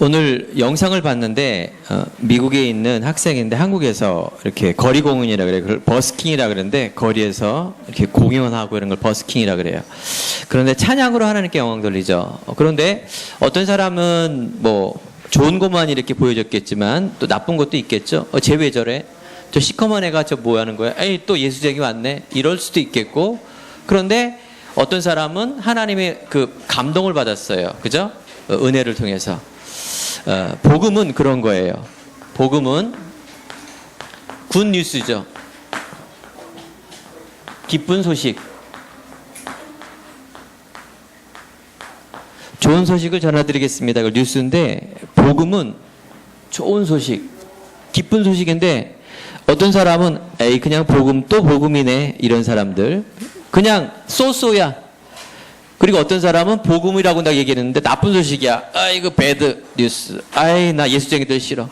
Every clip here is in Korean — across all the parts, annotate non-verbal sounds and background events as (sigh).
오늘 영상을 봤는데 어, 미국에 있는 학생인데 한국에서 이렇게 거리 공연이라 그래 버스킹이라 그러는데 거리에서 이렇게 공연하고 이런 걸 버스킹이라 그래요. 그런데 찬양으로 하나님께 영광 돌리죠. 어, 그런데 어떤 사람은 뭐 좋은 것만 이렇게 보여줬겠지만 또 나쁜 것도 있겠죠. 어, 쟤왜 저래? 저 시커먼 애가 저 뭐 하는 거야? 에이 또 예수쟁이 왔네. 이럴 수도 있겠고 그런데 어떤 사람은 하나님의 그 감동을 받았어요. 그죠? 어, 은혜를 통해서. 어, 복음은 그런 거예요. 복음은 굿 뉴스죠. 기쁜 소식. 좋은 소식을 전해드리겠습니다. 그 뉴스인데 복음은 좋은 소식, 기쁜 소식인데 어떤 사람은 에이 그냥 복음 또 복음이네 이런 사람들 그냥 쏘쏘야. 그리고 어떤 사람은 복음이라고 나 얘기했는데 나쁜 소식이야. 아이고 배드 뉴스. 아이 나 예수쟁이들 싫어.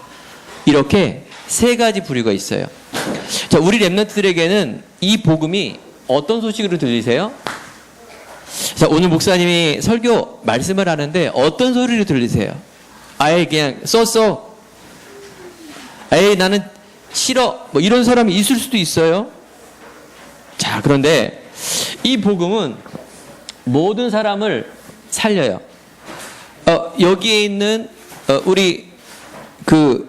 이렇게 세 가지 부류가 있어요. 자 우리 랩런트들에게는 이 복음이 어떤 소식으로 들리세요? 자, 오늘 목사님이 설교 말씀을 하는데 어떤 소리를 들리세요? 아예 그냥 쏘쏘. 에이, 나는 싫어. 뭐 이런 사람이 있을 수도 있어요. 자, 그런데 이 복음은 모든 사람을 살려요. 어, 여기에 있는 어, 우리 그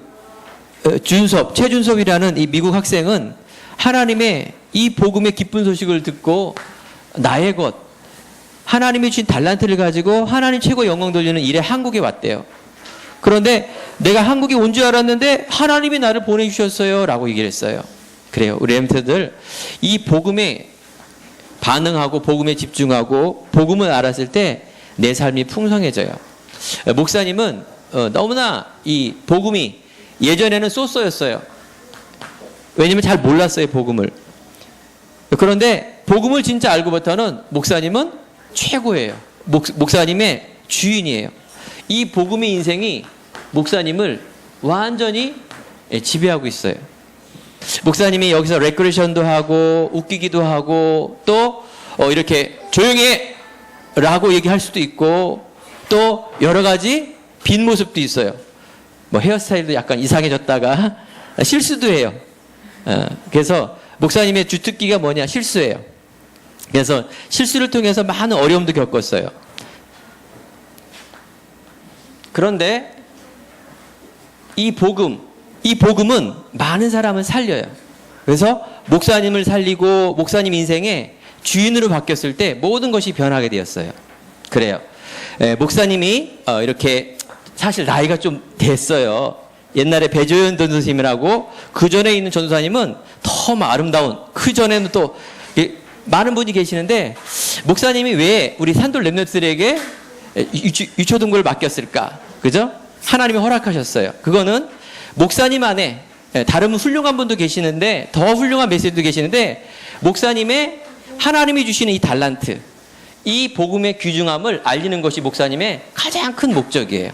어, 준섭, 최준섭이라는 이 미국 학생은 하나님의 이 복음의 기쁜 소식을 듣고 나의 것, 하나님이 주신 달란트를 가지고 하나님 최고 영광 돌리는 일에 한국에 왔대요. 그런데 내가 한국에 온 줄 알았는데 하나님이 나를 보내주셨어요. 라고 얘기를 했어요. 그래요. 우리 엠트들 이 복음에 반응하고 복음에 집중하고 복음을 알았을 때 내 삶이 풍성해져요. 목사님은 어, 너무나 이 복음이 예전에는 쏘쏘였어요. 왜냐면 잘 몰랐어요, 복음을. 그런데 복음을 진짜 알고부터는 목사님은 최고예요. 목, 목사님의 주인이에요. 이 복음의 인생이 목사님을 완전히 예, 지배하고 있어요. 목사님이 여기서 레크레이션도 하고 웃기기도 하고 또 어, 이렇게 조용히 라고 얘기할 수도 있고 또 여러 가지 빈 모습도 있어요. 뭐 헤어스타일도 약간 이상해졌다가 (laughs) 실수도 해요. 어, 그래서 목사님의 주특기가 뭐냐? 실수예요. 그래서 실수를 통해서 많은 어려움도 겪었어요. 그런데 이 복음, 이 복음은 많은 사람을 살려요. 그래서 목사님을 살리고 목사님 인생에 주인으로 바뀌었을 때 모든 것이 변하게 되었어요. 그래요. 에, 목사님이 어, 이렇게 사실 나이가 좀 됐어요. 옛날에 배조연 전도사님이라고 그 전에 있는 전도사님은 더 아름다운 그 전에는 또 이, 많은 분이 계시는데 목사님이 왜 우리 산돌 랩너들에게 유초 등급을 맡겼을까? 그죠? 하나님이 허락하셨어요. 그거는 목사님 안에 예, 다른 훌륭한 분도 계시는데 더 훌륭한 메시지도 계시는데 목사님의 하나님이 주시는 이 달란트, 이 복음의 귀중함을 알리는 것이 목사님의 가장 큰 목적이에요.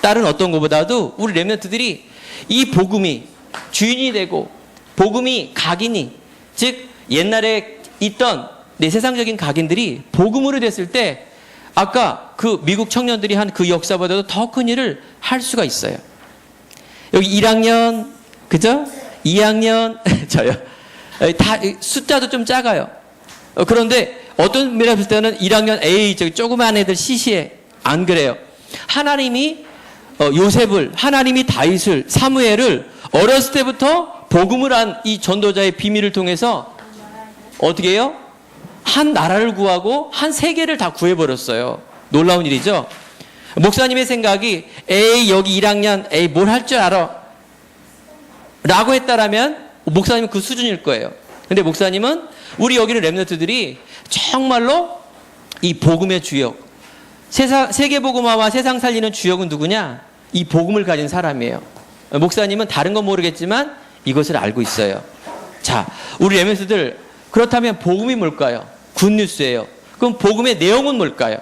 다른 어떤 것보다도 우리 렘넌트들이 이 복음이 주인이 되고 복음이 각인이 즉 옛날에 있던 내 세상적인 각인들이 복음으로 됐을 때 아까 그 미국 청년들이 한 그 역사보다도 더 큰 일을 할 수가 있어요. 여기 1학년 그죠? 2학년 (laughs) 저요. 다 숫자도 좀 작아요. 어, 그런데 어떤 면에 봤을 때는 1학년 A 저기 조그만 애들 시시해 안 그래요. 하나님이 어, 요셉을 하나님이 다윗을 사무엘을 어렸을 때부터 복음을 한 이 전도자의 비밀을 통해서 어떻게 해요? 한 나라를 구하고 한 세계를 다 구해버렸어요. 놀라운 일이죠. 목사님의 생각이 에이 여기 1학년 에이 뭘 할 줄 알아 라고 했다라면 목사님은 그 수준일 거예요. 근데 목사님은 우리 여기는 랩너트들이 정말로 이 복음의 주역 세상 세계 복음화와 세상 살리는 주역은 누구냐? 이 복음을 가진 사람이에요. 목사님은 다른 건 모르겠지만 이것을 알고 있어요. 자, 우리 랩너트들 그렇다면 복음이 뭘까요? 굿뉴스예요. 그럼 복음의 내용은 뭘까요?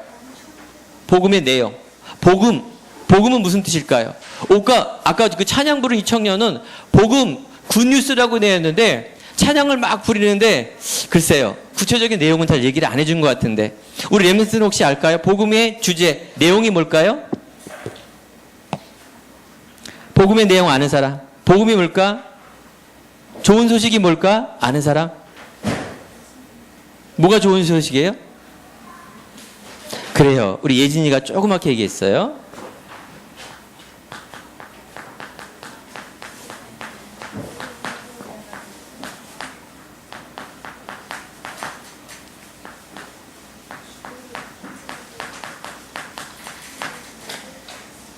복음의 내용. 복음. 복음은 무슨 뜻일까요? 아까, 아까 그 찬양 부른 이 청년은 복음, 굿뉴스라고 내었는데 찬양을 막 부리는데 글쎄요 구체적인 내용은 잘 얘기를 안 해준 것 같은데 우리 렘스는 혹시 알까요? 복음의 주제 내용이 뭘까요? 복음의 내용 아는 사람 복음이 뭘까? 좋은 소식이 뭘까? 아는 사람? 뭐가 좋은 소식이에요? 그래요. 우리 예진이가 조그맣게 얘기했어요.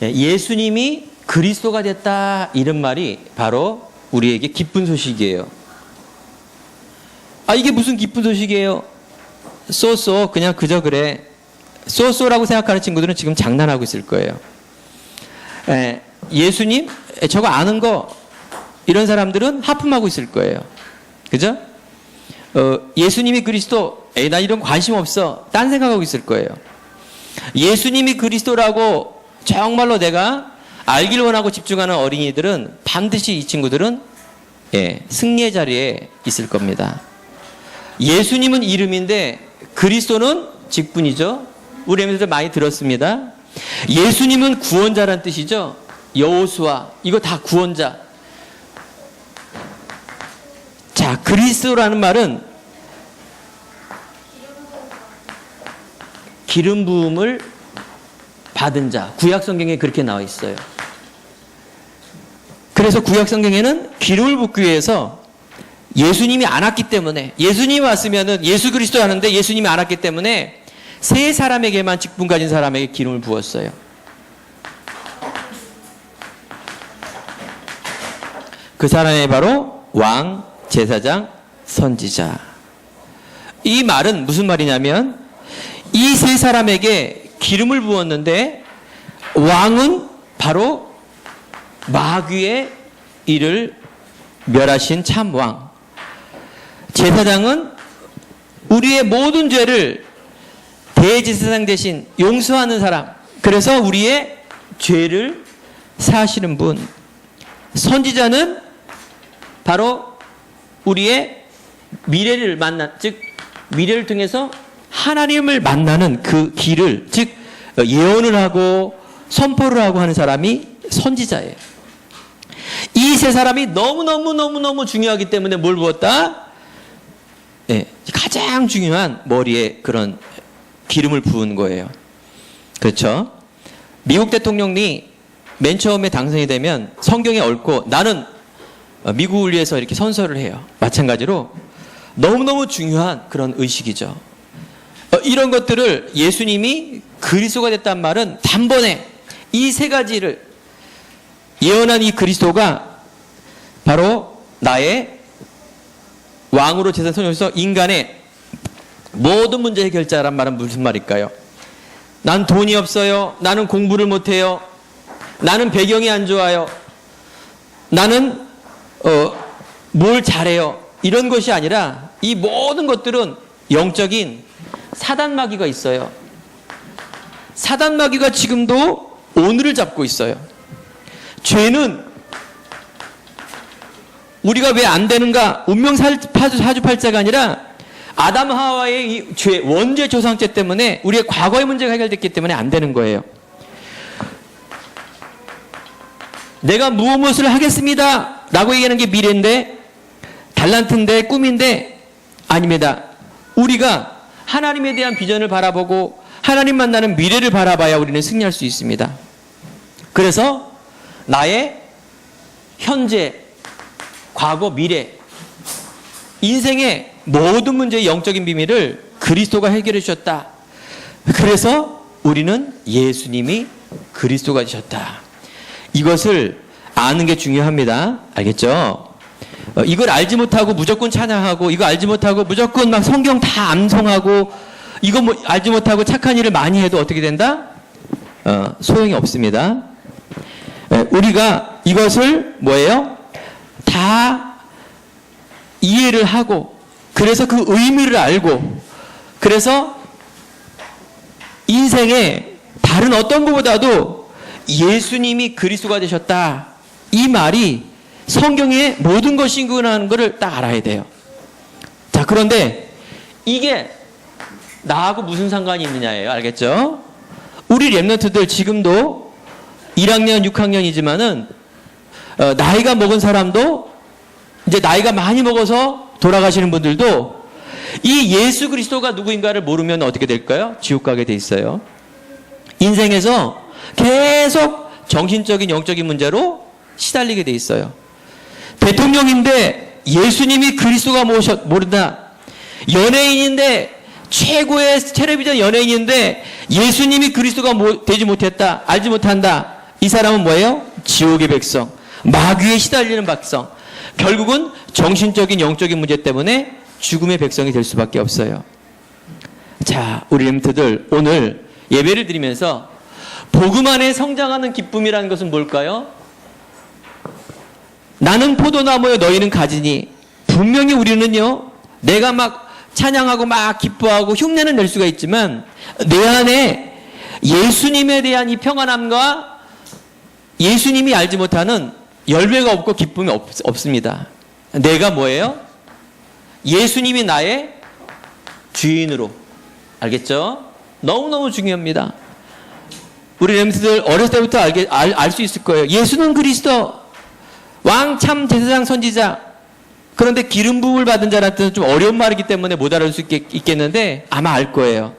예, 예수님이 그리스도가 됐다 이런 말이 바로 우리에게 기쁜 소식이에요. 아 이게 무슨 기쁜 소식이에요? 쏘쏘 그냥 그저 그래. 쏘쏘라고 생각하는 친구들은 지금 장난하고 있을 거예요. 예, 예수님 예, 저거 아는 거 이런 사람들은 하품하고 있을 거예요. 그죠? 어, 예수님이 그리스도 에이 나 이런 관심 없어. 딴 생각하고 있을 거예요. 예수님이 그리스도라고 정말로 내가 알길 원하고 집중하는 어린이들은 반드시 이 친구들은 예, 승리의 자리에 있을 겁니다. 예수님은 이름인데 그리스도는 직분이죠. 우리 엠들 많이 들었습니다. 예수님은 구원자란 뜻이죠. 여호수아 이거 다 구원자. 자, 그리스도라는 말은 기름 부음을 받은 자. 구약 성경에 그렇게 나와 있어요. 그래서 구약 성경에는 기름을 붓기 위해서 예수님이 안 왔기 때문에 예수님이 왔으면은 예수 그리스도 하는데 예수님이 안 왔기 때문에 세 사람에게만 직분 가진 사람에게 기름을 부었어요. 그 사람이 바로 왕, 제사장, 선지자. 이 말은 무슨 말이냐면 이 세 사람에게 기름을 부었는데 왕은 바로 마귀의 일을 멸하신 참 왕. 제사장은 우리의 모든 죄를 대제사장 대신 용서하는 사람. 그래서 우리의 죄를 사시는 분. 선지자는 바로 우리의 미래를 만난, 즉, 미래를 통해서 하나님을 만나는 그 길을, 즉, 예언을 하고 선포를 하고 하는 사람이 선지자예요. 이 세 사람이 너무너무너무너무 중요하기 때문에 뭘 부었다? 예, 가장 중요한 머리에 그런 기름을 부은 거예요. 그렇죠? 미국 대통령이 맨 처음에 당선이 되면 성경에 얽고 나는 어, 미국을 위해서 이렇게 선서를 해요. 마찬가지로 너무너무 중요한 그런 의식이죠. 어, 이런 것들을 예수님이 그리스도가 됐단 말은 단번에 이 세 가지를 예언한 이 그리스도가 바로 나의 왕으로 제사 선용해서 인간의 모든 문제 해결자란 말은 무슨 말일까요? 난 돈이 없어요. 나는 공부를 못해요. 나는 배경이 안 좋아요. 나는 어, 뭘 잘해요. 이런 것이 아니라 이 모든 것들은 영적인 사단 마귀가 있어요. 사단 마귀가 지금도 오늘을 잡고 있어요. 죄는 우리가 왜 안 되는가? 운명 사주팔자가 아니라 아담 하와의 이 죄, 원죄 조상죄 때문에 우리의 과거의 문제가 해결됐기 때문에 안 되는 거예요. 내가 무엇을 하겠습니다. 라고 얘기하는 게 미래인데, 달란트인데, 꿈인데, 아닙니다. 우리가 하나님에 대한 비전을 바라보고 하나님 만나는 미래를 바라봐야 우리는 승리할 수 있습니다. 그래서 나의 현재, 과거, 미래, 인생의 모든 문제의 영적인 비밀을 그리스도가 해결해 주셨다. 그래서 우리는 예수님이 그리스도가 되셨다. 이것을 아는 게 중요합니다. 알겠죠? 어, 이걸 알지 못하고 무조건 찬양하고 이거 알지 못하고 무조건 막 성경 다 암송하고 이거 뭐 알지 못하고 착한 일을 많이 해도 어떻게 된다? 어, 소용이 없습니다. 에, 우리가 이것을 뭐예요? 다 이해를 하고 그래서 그 의미를 알고 그래서 인생에 다른 어떤 것보다도 예수님이 그리스도가 되셨다. 이 말이 성경의 모든 것이구나는 것을 딱 알아야 돼요. 자, 그런데 이게 나하고 무슨 상관이 있느냐예요. 알겠죠? 우리 랩런트들 지금도 1학년, 6학년이지만은 어, 나이가 먹은 사람도 이제 나이가 많이 먹어서 돌아가시는 분들도 이 예수 그리스도가 누구인가를 모르면 어떻게 될까요? 지옥 가게 돼 있어요. 인생에서 계속 정신적인 영적인 문제로 시달리게 돼 있어요. 대통령인데 예수님이 그리스도가 모셨 모른다. 연예인인데 최고의 텔레비전 연예인인데 예수님이 그리스도가 모- 되지 못했다. 알지 못한다. 이 사람은 뭐예요? 지옥의 백성. 마귀에 시달리는 백성. 결국은 정신적인 영적인 문제 때문에 죽음의 백성이 될 수밖에 없어요. 자, 우리 렘트들 오늘 예배를 드리면서 복음 안에 성장하는 기쁨이라는 것은 뭘까요? 나는 포도나무여 너희는 가지니 분명히 우리는요 내가 막 찬양하고 막 기뻐하고 흉내는 낼 수가 있지만 내 안에 예수님에 대한 이 평안함과 예수님이 알지 못하는 열매가 없고 기쁨이 없, 없습니다. 내가 뭐예요? 예수님이 나의 주인으로 알겠죠? 너무너무 중요합니다. 우리 렘스들 어렸을 때부터 알게 알수 있을 거예요. 예수는 그리스도 왕 참 제사장 선지자. 그런데 기름 부음을 받은 자한테는 좀 어려운 말이기 때문에 못 알아볼 수 있겠, 있겠는데 아마 알 거예요.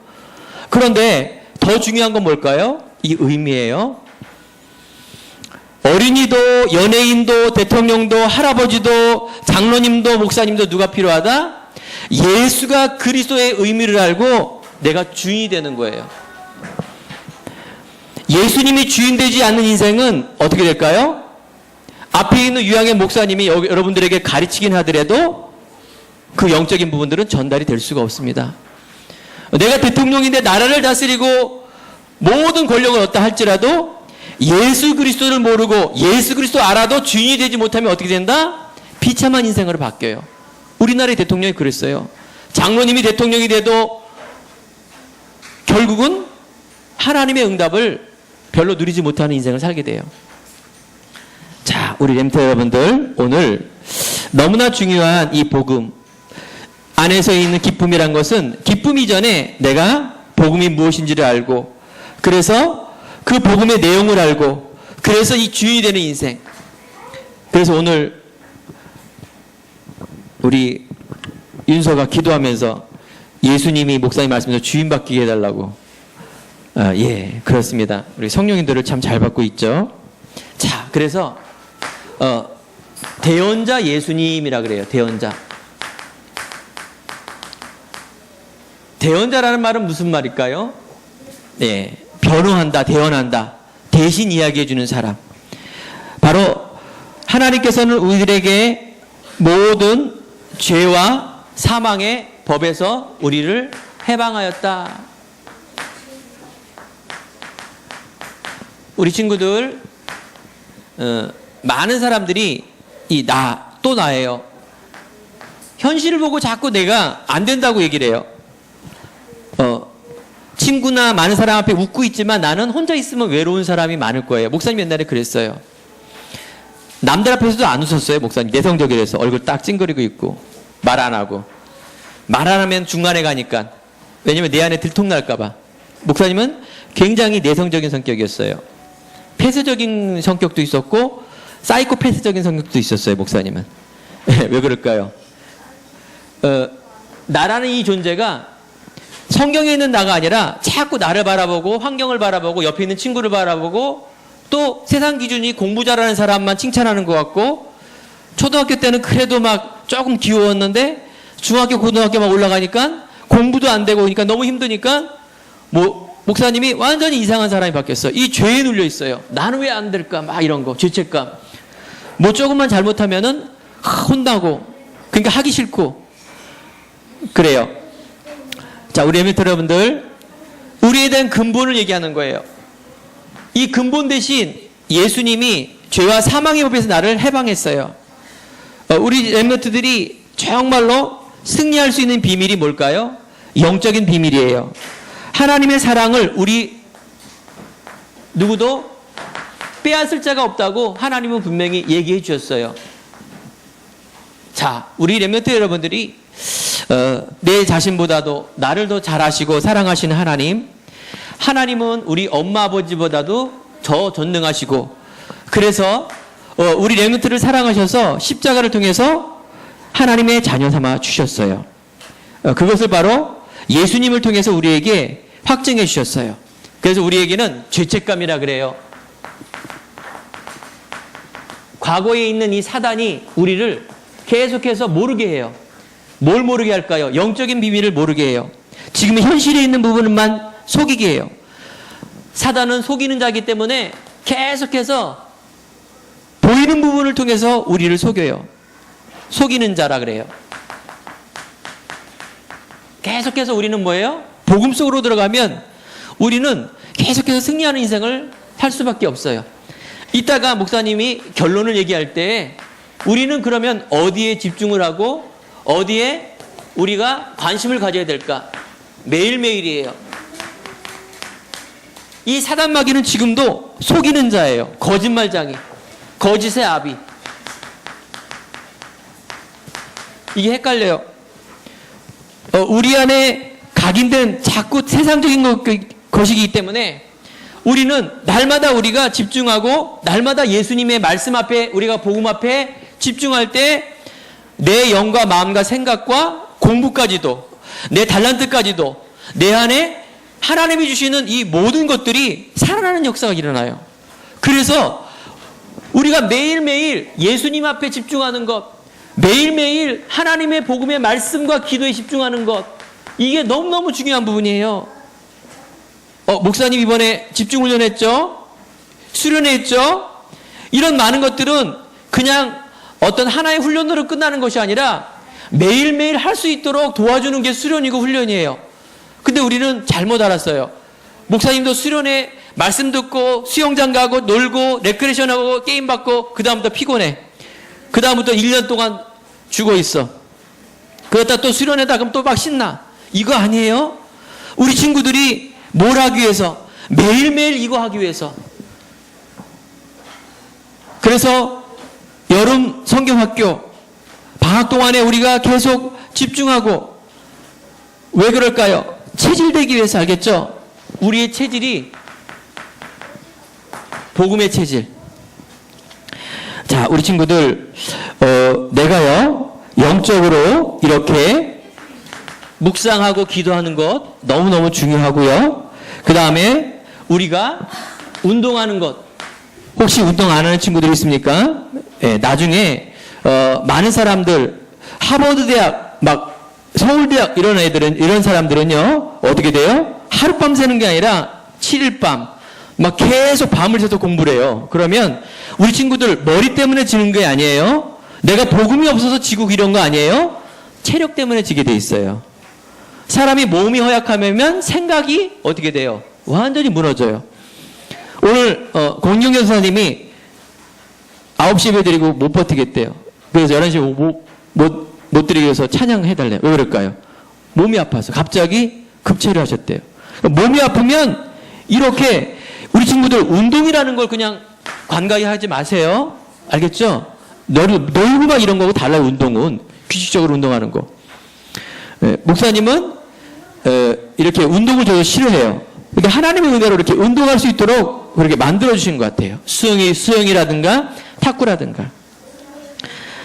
그런데 더 중요한 건 뭘까요? 이 의미예요. 어린이도 연예인도 대통령도 할아버지도 장로님도 목사님도 누가 필요하다? 예수가 그리스도의 의미를 알고 내가 주인이 되는 거예요. 예수님이 주인 되지 않는 인생은 어떻게 될까요? 앞에 있는 유양의 목사님이 여- 여러분들에게 가르치긴 하더라도 그 영적인 부분들은 전달이 될 수가 없습니다. 내가 대통령인데 나라를 다스리고 모든 권력을 얻다 할지라도 예수 그리스도를 모르고 예수 그리스도 알아도 주인이 되지 못하면 어떻게 된다? 비참한 인생으로 바뀌어요. 우리나라의 대통령이 그랬어요. 장로님이 대통령이 돼도 결국은 하나님의 응답을 별로 누리지 못하는 인생을 살게 돼요. 자, 우리 렘터 여러분들, 오늘 너무나 중요한 이 복음 안에서 있는 기쁨이란 것은 기쁨 이전에 내가 복음이 무엇인지를 알고 그래서 그 복음의 내용을 알고 그래서 이 주인이 되는 인생. 그래서 오늘 우리 윤서가 기도하면서 예수님이 목사님 말씀에서 주인 바뀌게 해달라고. 아, 예, 그렇습니다. 우리 성령님들을 참 잘 받고 있죠. 자, 그래서 어, 대언자 예수님이라 그래요. 대언자. 대언자라는 말은 무슨 말일까요? 네, 변호한다, 대언한다, 대신 이야기해 주는 사람. 바로 하나님께서는 우리들에게 모든 죄와 사망의 법에서 우리를 해방하였다. 우리 친구들 어, 많은 사람들이 이 나 또 나예요. 현실을 보고 자꾸 내가 안 된다고 얘기를 해요. 어, 친구나 많은 사람 앞에 웃고 있지만 나는 혼자 있으면 외로운 사람이 많을 거예요. 목사님 옛날에 그랬어요. 남들 앞에서도 안 웃었어요, 목사님. 내성적이라서 얼굴 딱 찡그리고 있고 말 안 하고 말 안 하면 중간에 가니까 왜냐면 내 안에 들통날까 봐. 목사님은 굉장히 내성적인 성격이었어요. 폐쇄적인 성격도 있었고 사이코패스적인 성격도 있었어요, 목사님은. (laughs) 왜 그럴까요? 어, 나라는 이 존재가 성경에 있는 나가 아니라 자꾸 나를 바라보고 환경을 바라보고 옆에 있는 친구를 바라보고 또 세상 기준이 공부 잘하는 사람만 칭찬하는 것 같고 초등학교 때는 그래도 막 조금 귀여웠는데 중학교 고등학교만 올라가니까 공부도 안 되고 그러니까 너무 힘드니까 뭐 목사님이 완전히 이상한 사람이 바뀌었어. 이 죄에 눌려 있어요. 나는 왜 안 될까? 막 이런 거 죄책감. 뭐 조금만 잘못하면은 하, 혼나고 그러니까 하기 싫고 그래요. 자, 우리 에미터 여러분들, 우리에 대한 근본을 얘기하는 거예요. 이 근본 대신 예수님이 죄와 사망의 법에서 나를 해방했어요. 어, 우리 렘너트들이 정말로 승리할 수 있는 비밀이 뭘까요? 영적인 비밀이에요. 하나님의 사랑을 우리 누구도 빼앗을 자가 없다고 하나님은 분명히 얘기해 주셨어요. 자, 우리 렘넌트 여러분들이 어, 내 자신보다도 나를 더 잘 아시고 사랑하시는 하나님, 하나님은 우리 엄마 아버지보다도 더 전능하시고 그래서 어, 우리 렘넌트를 사랑하셔서 십자가를 통해서 하나님의 자녀 삼아 주셨어요. 어, 그것을 바로 예수님을 통해서 우리에게 확증해 주셨어요. 그래서 우리에게는 죄책감이라 그래요. 과거에 있는 이 사단이 우리를 계속해서 모르게 해요. 뭘 모르게 할까요? 영적인 비밀을 모르게 해요. 지금 현실에 있는 부분만 속이게 해요. 사단은 속이는 자기 때문에 계속해서 보이는 부분을 통해서 우리를 속여요. 속이는 자라 그래요. 계속해서 우리는 뭐예요? 복음 속으로 들어가면 우리는 계속해서 승리하는 인생을 살 수밖에 없어요. 이따가 목사님이 결론을 얘기할 때 우리는 그러면 어디에 집중을 하고 어디에 우리가 관심을 가져야 될까? 매일매일이에요. 이 사단 마귀는 지금도 속이는 자예요. 거짓말장이. 거짓의 아비. 이게 헷갈려요. 어, 우리 안에 각인된 자꾸 세상적인 것, 그, 것이기 때문에 우리는 날마다 우리가 집중하고 날마다 예수님의 말씀 앞에 우리가 복음 앞에 집중할 때 내 영과 마음과 생각과 공부까지도 내 달란트까지도 내 안에 하나님이 주시는 이 모든 것들이 살아나는 역사가 일어나요. 그래서 우리가 매일매일 예수님 앞에 집중하는 것, 매일매일 하나님의 복음의 말씀과 기도에 집중하는 것, 이게 너무너무 중요한 부분이에요. 어, 목사님 이번에 집중훈련 했죠? 수련했죠? 이런 많은 것들은 그냥 어떤 하나의 훈련으로 끝나는 것이 아니라 매일매일 할 수 있도록 도와주는 게 수련이고 훈련이에요. 근데 우리는 잘못 알았어요. 목사님도 수련회 말씀 듣고 수영장 가고 놀고 레크레이션 하고 게임 받고 그다음부터 피곤해. 그다음부터 1년 동안 죽어 있어. 그러다 또 수련회다 그럼 또 막 신나. 이거 아니에요? 우리 친구들이 뭘 하기 위해서 매일매일 이거 하기 위해서 그래서 여름 성경학교 방학 동안에 우리가 계속 집중하고 왜 그럴까요? 체질되기 위해서 알겠죠? 우리의 체질이 복음의 체질. 자, 우리 친구들, 어, 내가요, 영적으로 이렇게 묵상하고 기도하는 것 너무너무 중요하고요. 그 다음에 우리가 운동하는 것. 혹시 운동 안 하는 친구들 있습니까? 예, 나중에, 어, 많은 사람들, 하버드 대학, 막, 서울 대학 이런 애들은, 이런 사람들은요, 어떻게 돼요? 하룻밤 새는 게 아니라 7일 밤, 막 계속 밤을 새서 공부를 해요. 그러면 우리 친구들 머리 때문에 지는 게 아니에요. 내가 복음이 없어서 지고 이런 거 아니에요. 체력 때문에 지게 돼 있어요. 사람이 몸이 허약하면 생각이 어떻게 돼요? 완전히 무너져요. 오늘 어, 공경전 선생님이 9시 예배 드리고 못 버티겠대요. 그래서 11시에 못, 못, 못 드리기 위해서 찬양해달래요. 왜 그럴까요? 몸이 아파서 갑자기 급체를 하셨대요. 몸이 아프면 이렇게 우리 친구들 운동이라는 걸 그냥 관가히 하지 마세요. 알겠죠? 놀, 놀고 막 이런 거고 달라요, 운동은. 규칙적으로 운동하는 거. 예, 목사님은 에, 이렇게 운동을 저도 싫어해요. 근데 하나님의 은혜로 이렇게 운동할 수 있도록 그렇게 만들어 주신 것 같아요. 수영이 수영이라든가 탁구라든가.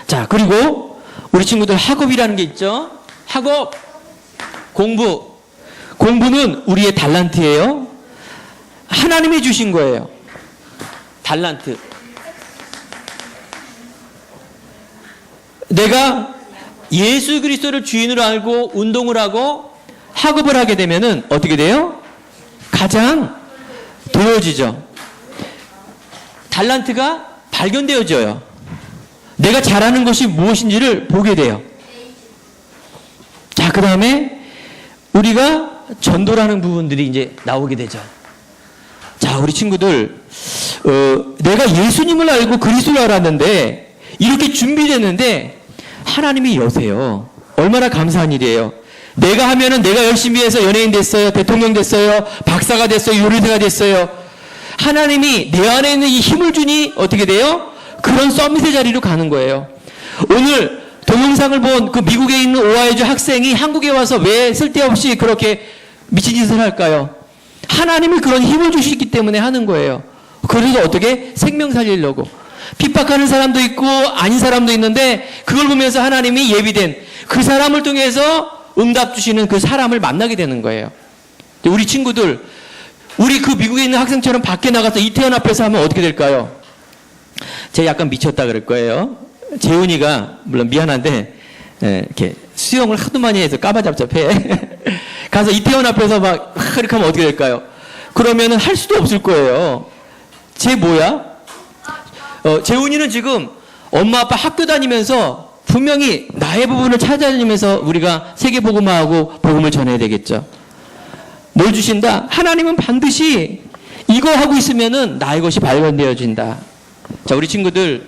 자 그리고 우리 친구들 학업이라는 게 있죠. 학업, 공부, 공부는 우리의 달란트예요. 하나님이 주신 거예요. 달란트. 내가 예수 그리스도를 주인으로 알고 운동을 하고 학업을 하게 되면은 어떻게 돼요? 가장 도여지죠. 달란트가 발견되어져요. 내가 잘하는 것이 무엇인지를 보게 돼요. 자, 그 다음에 우리가 전도라는 부분들이 이제 나오게 되죠. 자, 우리 친구들, 어, 내가 예수님을 알고 그리스도를 알았는데, 이렇게 준비됐는데, 하나님이 여세요. 얼마나 감사한 일이에요. 내가 하면은 내가 열심히 해서 연예인 됐어요. 대통령 됐어요. 박사가 됐어요. 요리사가 됐어요. 하나님이 내 안에 있는 이 힘을 주니 어떻게 돼요? 그런 서밋의 자리로 가는 거예요. 오늘 동영상을 본 그 미국에 있는 오하이주 학생이 한국에 와서 왜 쓸데없이 그렇게 미친 짓을 할까요? 하나님이 그런 힘을 주시기 때문에 하는 거예요. 그래서 어떻게 생명 살리려고. 핍박하는 사람도 있고 아닌 사람도 있는데 그걸 보면서 하나님이 예비된 그 사람을 통해서 응답 주시는 그 사람을 만나게 되는 거예요. 우리 친구들, 우리 그 미국에 있는 학생처럼 밖에 나가서 이태원 앞에서 하면 어떻게 될까요? 제가 약간 미쳤다 그럴 거예요. 재훈이가 물론 미안한데 예, 이렇게 수영을 하도 많이 해서 까바잡잡해. (laughs) 가서 이태원 앞에서 막 이렇게 하면 어떻게 될까요? 그러면은 할 수도 없을 거예요. 쟤 뭐야? 어, 재훈이는 지금 엄마 아빠 학교 다니면서 분명히 나의 부분을 찾아다니면서 우리가 세계 복음화하고 복음을 전해야 되겠죠. 뭘 주신다? 하나님은 반드시 이거 하고 있으면은 나의 것이 발견되어진다. 자, 우리 친구들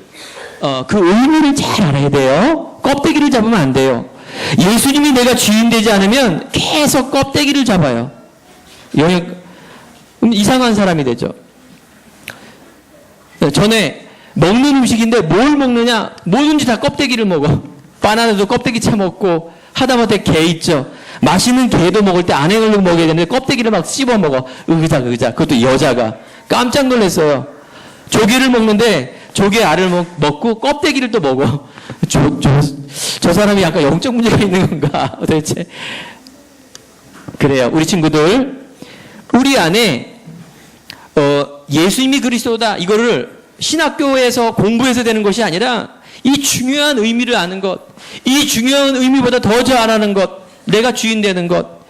어, 그 의미를 잘 알아야 돼요. 껍데기를 잡으면 안 돼요. 예수님이 내가 주인 되지 않으면 계속 껍데기를 잡아요. 영역 그럼 이상한 사람이 되죠. 네, 전에 먹는 음식인데 뭘 먹느냐? 뭐든지 다 껍데기를 먹어. 바나나도 껍데기 차 먹고 하다못해 게 있죠. 맛있는 게도 먹을 때 안에 걸로 먹어야 되는데 껍데기를 막 씹어 먹어. 의자 의자. 그것도 여자가 깜짝 놀랐어요. 조개를 먹는데 조개 알을 먹, 먹고 껍데기를 또 먹어. 저, 저, 저 사람이 약간 영적 문제가 있는 건가? (laughs) 도대체. 그래요. 우리 친구들. 우리 안에 어, 예수님이 그리스도다. 이거를 신학교에서 공부해서 되는 것이 아니라 이 중요한 의미를 아는 것, 이 중요한 의미보다 더 잘하는 것, 내가 주인 되는 것,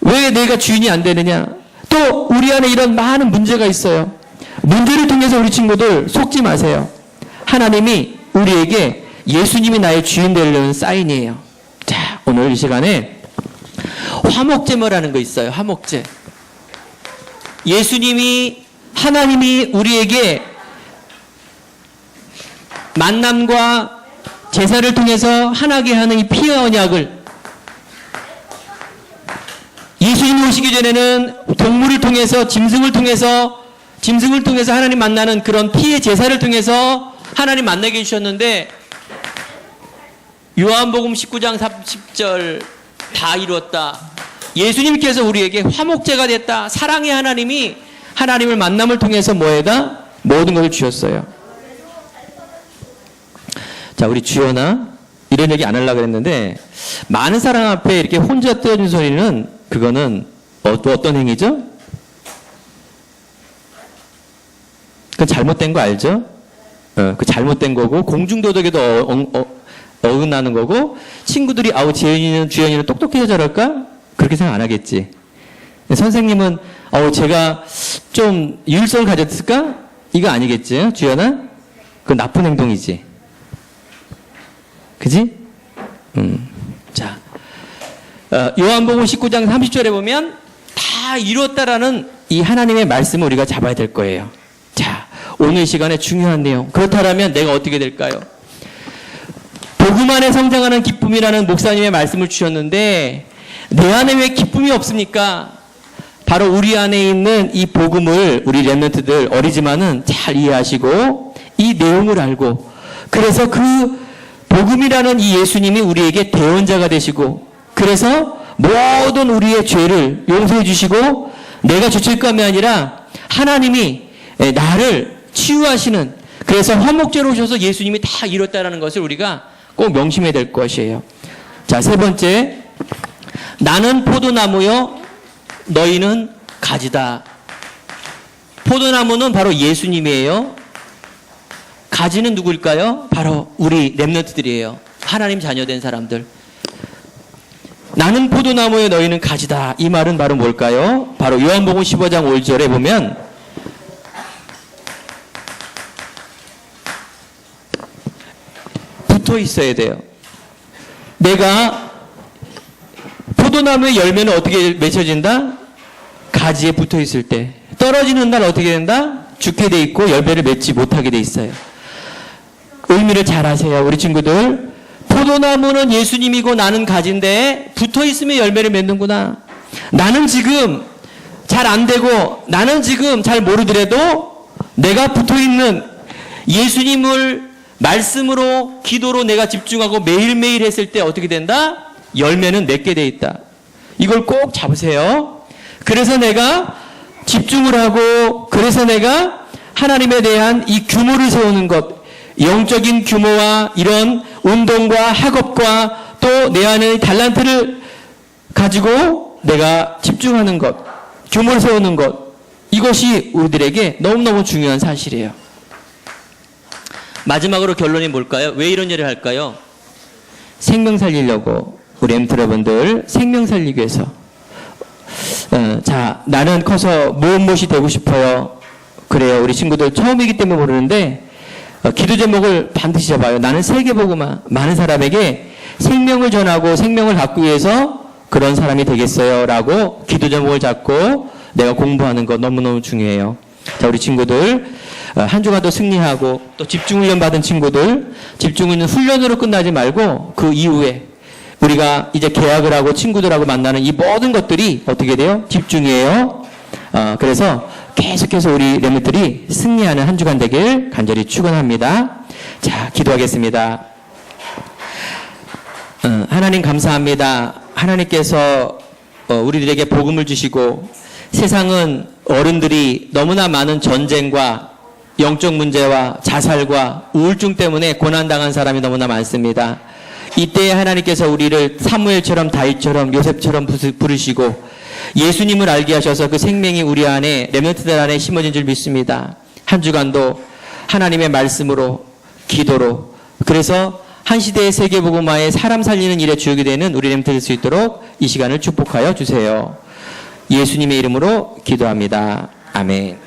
왜 내가 주인이 안 되느냐? 또 우리 안에 이런 많은 문제가 있어요. 문제를 통해서 우리 친구들 속지 마세요. 하나님이 우리에게 예수님이 나의 주인 되려는 사인이에요. 자, 오늘 이 시간에 화목제머라는 거 있어요. 화목제. 예수님이 하나님이 우리에게 만남과 제사를 통해서 하나게 하는 이 피의 언약을 예수님이 오시기 전에는 동물을 통해서 짐승을 통해서 짐승을 통해서 하나님 만나는 그런 피의 제사를 통해서 하나님 만나게 해주셨는데 요한복음 19장 30절 다 이루었다. 예수님께서 우리에게 화목제가 됐다. 사랑의 하나님이 하나님을 만남을 통해서 뭐에다 모든 것을 주셨어요. 자, 우리 주연아 이런 얘기 안 하려고 그랬는데 많은 사람 앞에 이렇게 혼자 떼어준 소리는 그거는 어, 또 어떤 행위죠? 그 잘못된 거 알죠? 어, 그 잘못된 거고 공중도덕에도 어, 어, 어, 어긋나는 거고 친구들이 아우 재현이는 주연이는 똑똑해서 저럴까? 그렇게 생각 안 하겠지. 선생님은 어 제가 좀 유일성을 가졌을까? 이거 아니겠지, 주연아? 그 나쁜 행동이지. 그지? 음. 자, 어, 요한복음 19장 30절에 보면 다 이루었다라는 이 하나님의 말씀을 우리가 잡아야 될 거예요. 자, 오늘 시간에 중요한 내용. 그렇다면 내가 어떻게 될까요? 복음 안에 성장하는 기쁨이라는 목사님의 말씀을 주셨는데 내 안에 왜 기쁨이 없습니까? 바로 우리 안에 있는 이 복음을 우리 랩런트들 어리지만은 잘 이해하시고 이 내용을 알고 그래서 그 복음이라는 이 예수님이 우리에게 대원자가 되시고 그래서 모든 우리의 죄를 용서해 주시고 내가 죄책감이 아니라 하나님이 나를 치유하시는 그래서 화목제로 오셔서 예수님이 다 이뤘다라는 것을 우리가 꼭 명심해야 될 것이에요. 자, 세 번째. 나는 포도나무요, 너희는 가지다. 포도나무는 바로 예수님이에요. 가지는 누구일까요? 바로 우리 랩너트들이에요. 하나님 자녀된 사람들. 나는 포도나무에 너희는 가지다. 이 말은 바로 뭘까요? 바로 요한복음 15장 5절에 보면 붙어 있어야 돼요. 내가 포도나무의 열매는 어떻게 맺혀진다? 가지에 붙어 있을 때. 떨어지는 날 어떻게 된다? 죽게 돼 있고 열매를 맺지 못하게 돼 있어요. 의미를 잘 아세요, 우리 친구들. 포도나무는 예수님이고 나는 가지인데 붙어 있으면 열매를 맺는구나. 나는 지금 잘 안 되고 나는 지금 잘 모르더라도 내가 붙어 있는 예수님을 말씀으로 기도로 내가 집중하고 매일매일 했을 때 어떻게 된다? 열매는 맺게 돼 있다. 이걸 꼭 잡으세요. 그래서 내가 집중을 하고 그래서 내가 하나님에 대한 이 규모를 세우는 것 영적인 규모와 이런 운동과 학업과 또 내 안의 달란트를 가지고 내가 집중하는 것 규모를 세우는 것 이것이 우리들에게 너무너무 중요한 사실이에요. 마지막으로 결론이 뭘까요? 왜 이런 일을 할까요? 생명 살리려고 우리 엠트 여러분들 생명 살리기 위해서 어, 자 나는 커서 무엇 무엇이 되고 싶어요. 그래요. 우리 친구들 처음이기 때문에 모르는데 어, 기도 제목을 반드시 잡아요. 나는 세계보고만 많은 사람에게 생명을 전하고 생명을 갖기 위해서 그런 사람이 되겠어요. 라고 기도 제목을 잡고 내가 공부하는 거 너무너무 중요해요. 자, 우리 친구들, 어, 한 주간도 승리하고 또 집중 훈련 받은 친구들, 집중 훈련 훈련으로 끝나지 말고 그 이후에 우리가 이제 계약을 하고 친구들하고 만나는 이 모든 것들이 어떻게 돼요? 집중이에요. 어, 그래서 계속해서 우리 렘들이 승리하는 한 주간 되길 간절히 축원합니다. 자, 기도하겠습니다. 어, 하나님 감사합니다. 하나님께서 어, 우리들에게 복음을 주시고 세상은 어른들이 너무나 많은 전쟁과 영적 문제와 자살과 우울증 때문에 고난당한 사람이 너무나 많습니다. 이때 하나님께서 우리를 사무엘처럼 다윗처럼 요셉처럼 부르시고 예수님을 알게 하셔서 그 생명이 우리 안에 레멘트들 안에 심어진 줄 믿습니다. 한 주간도 하나님의 말씀으로 기도로 그래서 한 시대의 세계복음화에 사람 살리는 일에 주역이 되는 우리 렘트 될수 있도록 이 시간을 축복하여 주세요. 예수님의 이름으로 기도합니다. 아멘.